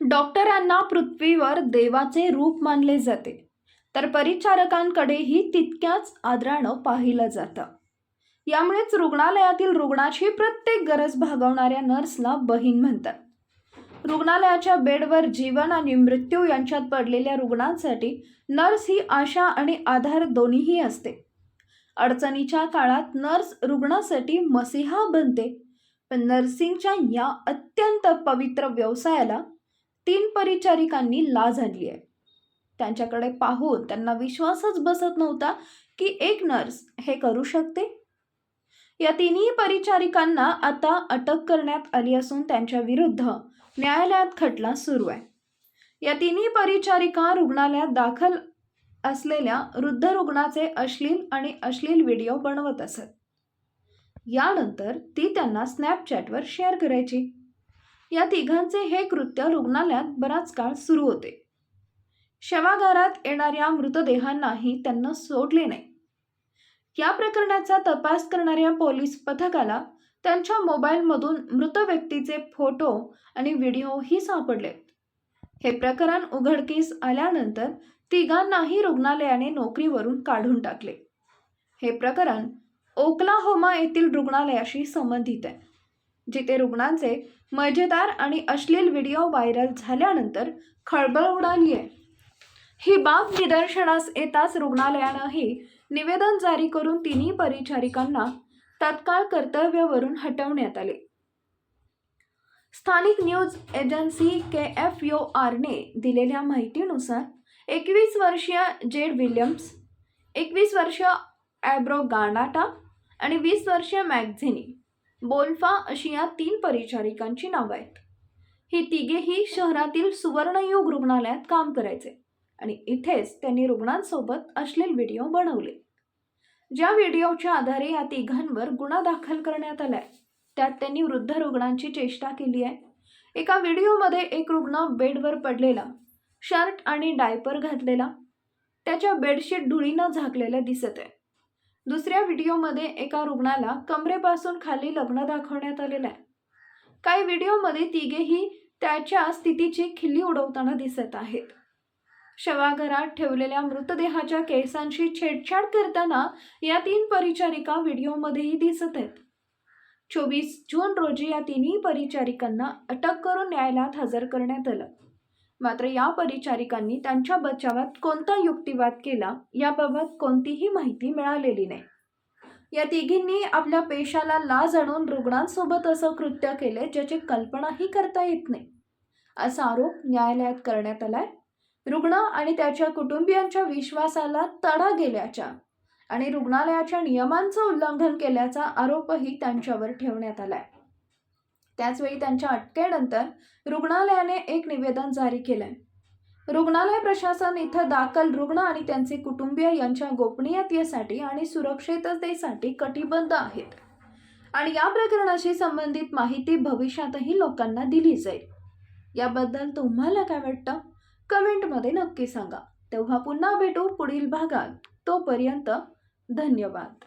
डॉक्टरांना पृथ्वीवर देवाचे रूप मानले जाते. तर परिचारकांकडेही तितक्याच आदरानं पाहिलं जातं. यामुळेच रुग्णालयातील रुग्णाची प्रत्येक गरज भागवणाऱ्या नर्सला बहीण म्हणतात. रुग्णालयाच्या बेडवर जीवन आणि मृत्यू यांच्यात पडलेल्या रुग्णांसाठी नर्स ही आशा आणि आधार दोन्हीही असते. अडचणीच्या काळात नर्स रुग्णासाठी मसिहा बनते पण नर्सिंगच्या या अत्यंत पवित्र व्यवसायाला तीन परिचारिकांनी लाज आणली आहे. त्यांच्याकडे पाहून त्यांना विश्वासच बसत नव्हता की एक नर्स हे करू शकते. या तिन्ही परिचारिकांना आता अटक करण्यात आली असून त्यांच्या विरुद्ध न्यायालयात खटला सुरू आहे. या तिन्ही परिचारिका रुग्णालयात दाखल असलेल्या वृद्ध रुग्णाचे अश्लील आणि अश्लील व्हिडिओ बनवत असत. यानंतर ती त्यांना स्नॅपचॅटवर शेअर करायची. या तिघांचे हे कृत्य रुग्णालयात बराच काळ सुरू होते. शवागारात येणाऱ्या मृतदेहांनाही त्यांना सोडले नाही. या प्रकरणाचा तपास करणाऱ्या पोलीस पथकाला त्यांच्या मोबाईलमधून मृत व्यक्तीचे फोटो आणि व्हिडिओही सापडले हे प्रकरण उघडकीस आल्यानंतर तिघांनाही रुग्णालयाने नोकरीवरून काढून टाकले. हे प्रकरण ओकलाहोमा येथील रुग्णालयाशी संबंधित आहे. जिथे रुग्णांचे मजेदार आणि अश्लील व्हिडिओ व्हायरल झाल्यानंतर खळबळ उडाली आहे. ही बाब निदर्शनास येताच रुग्णालयानंही निवेदन जारी करून तिन्ही परिचारिकांना तत्काळ कर्तव्यावरून हटवण्यात आले. स्थानिक news agency K F O आरने दिलेल्या माहितीनुसार एकवीस वर्षीय जेड विल्यम्स एकवीस वर्षीय ॲब्रो गार्नाटा आणि वीस वर्षीय मॅगझिनी बोल्फा अशी या तीन परिचारिकांची नावं आहेत. ही तिघेही शहरातील सुवर्णयुग रुग्णालयात काम करायचे आणि इथेच त्यांनी रुग्णांसोबत अश्लील व्हिडिओ बनवले. ज्या व्हिडिओच्या आधारे या तिघांवर गुन्हा दाखल करण्यात आला आहे त्यात त्यांनी वृद्ध रुग्णांची चेष्टा केली आहे. एका व्हिडिओमध्ये एक रुग्ण बेडवर पडलेला शर्ट आणि डायपर घातलेला त्याच्या बेडशीट धुळीनं झाकलेलं दिसत आहे दुसऱ्या व्हिडिओमध्ये एका रुग्णाला कमरेपासून खाली लग्न दाखवण्यात आलेलं आहे. काही व्हिडिओमध्ये तिघेही त्याच्या स्थितीची खिल्ली उडवताना दिसत आहेत. शवाघरात ठेवलेल्या मृतदेहाच्या केसांशी छेडछाड करताना या तीन परिचारिका व्हिडिओमध्येही दिसत आहेत. चोवीस जून रोजी या तिन्ही परिचारिकांना अटक करून न्यायालयात हजर करण्यात आलं. मात्र या परिचारिकांनी त्यांच्या बचावात कोणता युक्तिवाद केला याबाबत कोणतीही माहिती मिळालेली नाही. या तिघींनी आपल्या पेशाला लाज आणून रुग्णांसोबत असं कृत्य केले ज्याची कल्पनाही करता येत नाही. असा आरोप न्यायालयात करण्यात आलाय. रुग्ण आणि त्याच्या कुटुंबियांच्या विश्वासाला तडा गेल्याच्या आणि रुग्णालयाच्या नियमांचं उल्लंघन केल्याचा आरोपही त्यांच्यावर ठेवण्यात आलाय. त्याचवेळी त्यांच्या अटकेनंतर रुग्णालयाने एक निवेदन जारी केलंय. रुग्णालय प्रशासन इथं दाखल रुग्ण आणि त्यांचे कुटुंबीय यांच्या गोपनीयतेसाठी आणि सुरक्षिततेसाठी कटिबद्ध आहेत. आणि या प्रकरणाशी संबंधित माहिती भविष्यातही लोकांना दिली जाईल. याबद्दल तुम्हाला काय वाटतं? कमेंटमध्ये नक्की सांगा. तेव्हा पुन्हा भेटू पुढील भागात. तोपर्यंत धन्यवाद.